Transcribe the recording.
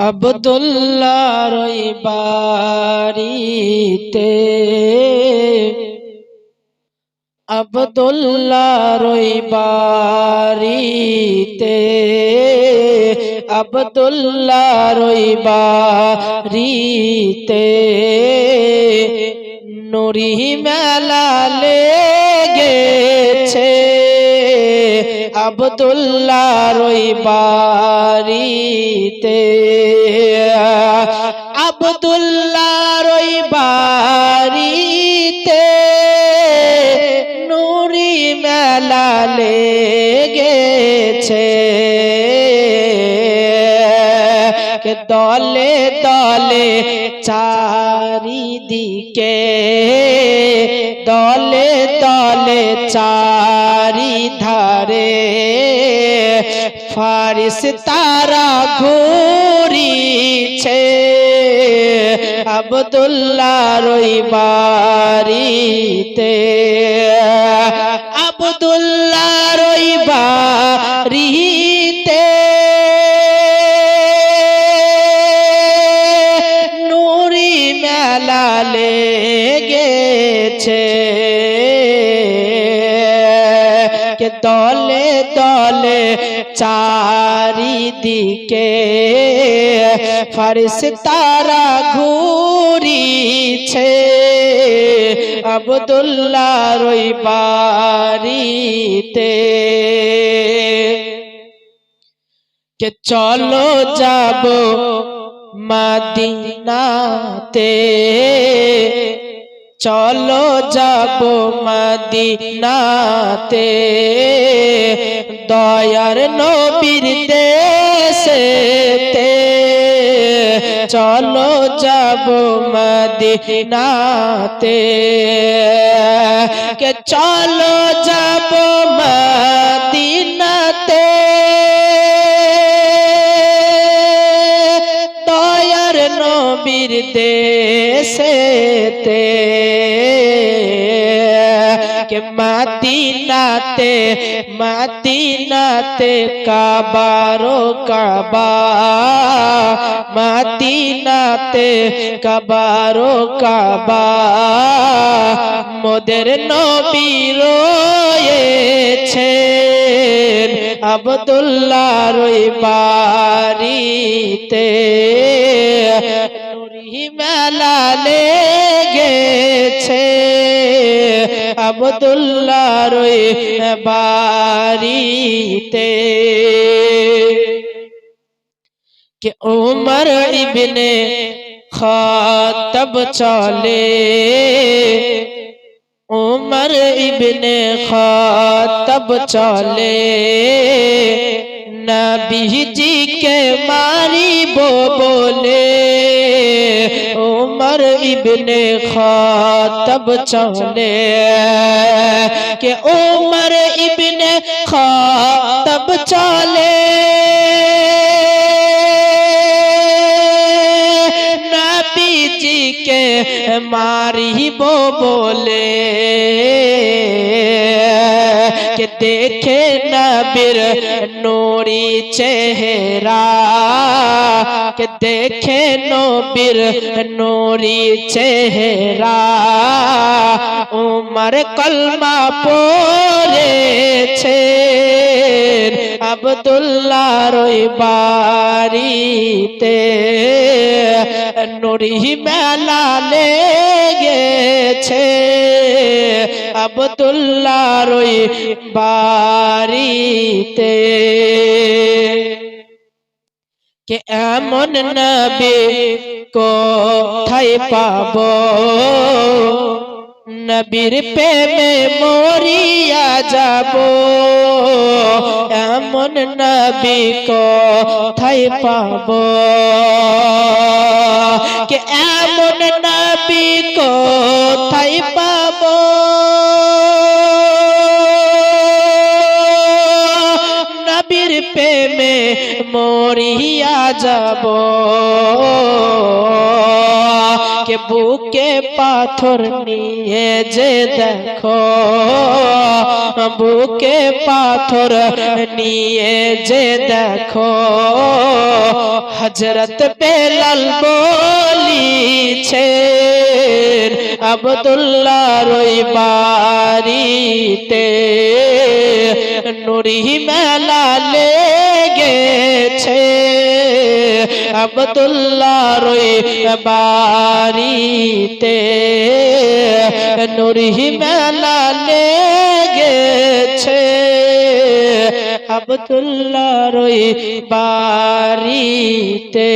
আবদুল্লাহর ওই বাড়িতে। আবদুল্লাহর ওই বাড়িতে। আবদুল্লাহর ওই বাড়িতে। নুরি মেলা লেগেছে আবদুল্লাহর ওই বাড়িতে। আবদুল্লাহর ওই বাড়িতে নুরি মেলা লেগেছে। দলে দলে চারিদিকে, দলে দলে চারি ধারে ফারিস তারা ঘুরিছে। আবদুল্লাহ রই বাড়িতে। আবদুল্লাহ রই বাড়িতে কে দলে দলে চারিদিকে ফারিস তারা ঘুরিছে। আবদুল্লাহর ওই বাড়িতে। কে চলো যাব মাদিনাতে। চলো যাব মদিনাতে। দয়ার নবীর দেশেতে। চলো যাব মদিনাতে। কে চলো যাব মদিনাতে? নবীর দেশেতে, কে মাদিনাতে মাদিনাতে কাবারো কাবা, মাদিনাতে কাবারো কাবা, মোদের নবী রয়েছে আবদুল্লাহর ওই বাড়িতে। আবদুল্লাহর ওই বাড়িতে। কে উমর ইবনে খাতব চলে। উমর ইবনে খাতব চলে। নবীজি কে মারিব উমর ইবনে খাতব চলে কে উমর ইবনে খাতব চলে নবীজিকে মারিব বলে কে দেখে নবীর নোরি চেহারা, কে দেখে নবীর নোরি চেহারা। উমর কলমা পড়েছে আবদুল্লাহর ওই বাড়িতে। নুরি মেলা লেগেছে। আবদুল্লাহর ওই বাড়িতে। কে এমন নবী কোথায় পাব? নবীর প্রেমে মরিয়া যাব। এমন নবী কোথায় পাব? কে এমন নবী কোথায় পাব? প্রেমে মরিয়া যাব। কে বুকে পাথর নিয়ে যে দেখো? বুকে পাথর নিয়ে যে দেখো? হজরত বেলাল বলিছে আবদুল্লাহ রই বাড়িতে নুরি মেলা লেগেছে। আবদুল্লাহ রই বাড়িতে নুরি মেলা লেগেছে। আবদুল্লাহ রই বাড়িতে